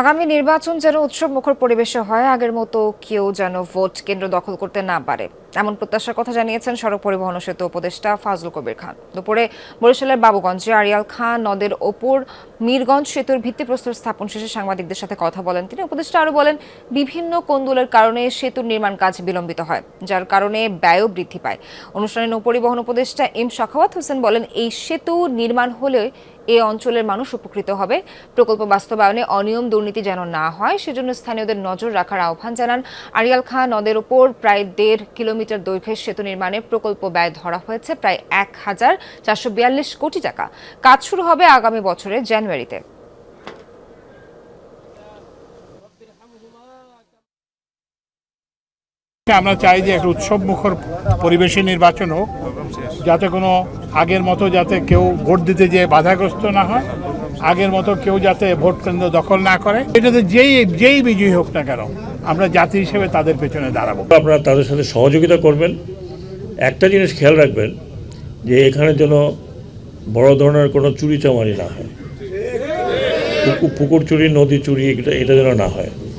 আগামী নির্বাচন যেন উৎসব মুখর পরিবেশে হয়, আগের মতো কেউ যেন ভোট কেন্দ্র দখল করতে না পারে। এমন প্রত্যাশার কথা জানিয়েছেন সড়ক পরিবহন সেতু উপদেষ্টা ফাজল কবির খান। দুপুরে বরিশালের বাবুগঞ্জে আরিয়াল খান নদের ওপর মীরগঞ্জ সেতুর ভিত্তিপ্রস্তর স্থাপন শেষে সাংবাদিকদের সাথে কথা বলেন তিনি। উপদেষ্টা আরও বলেন, বিভিন্ন কোন্দলের কারণে সেতুর নির্মাণ কাজ বিলম্বিত হয়, যার কারণে ব্যয়ও বৃদ্ধি পায়। অনুষ্ঠানে নৌপরিবহন উপদেষ্টা এম শাখাওয়াত হোসেন বলেন, এই সেতু নির্মাণ হলে এ অঞ্চলের মানুষ উপকৃত হবে। প্রকল্প বাস্তবায়নে অনিয়ম দুর্নীতি যেন না হয়, সেজন্য স্থানীয়দের নজর রাখার আহ্বান জানান আরিয়াল খাঁ নদের ওপর প্রায় দেড় কিলোমিটার দৈর্ঘ্যের সেতু নির্মাণে প্রকল্প ব্যয় ধরা হয়েছে, প্রায় এক হাজার চারশো বিয়াল্লিশ কোটি টাকা। কাজ শুরু হবে আগামী বছরের জানুয়ারিতে। আমরা চাই যে একটা উৎসব মুখর পরিবেশে নির্বাচন হোক, যাতে কোনো আগের মতো যাতে কেউ ভোট দিতে যেয়ে বাধাগ্রস্ত না হয়, আগের মতো কেউ যাতে ভোট কেন্দ্র দখল না করে, এটাতে যেই যেই বিজয়ী হোক না কেন, আমরা জাতি হিসেবে তাদের পেছনে দাঁড়াবো। আপনারা তাদের সাথে সহযোগিতা করবেন। একটা জিনিস খেয়াল রাখবেন, যে এখানে যেন বড় ধরনের কোনো চুরি চামারি না হয়। পুকু- পুকুর চুরি, নদী চুরি, এটা এটা যেন না হয়।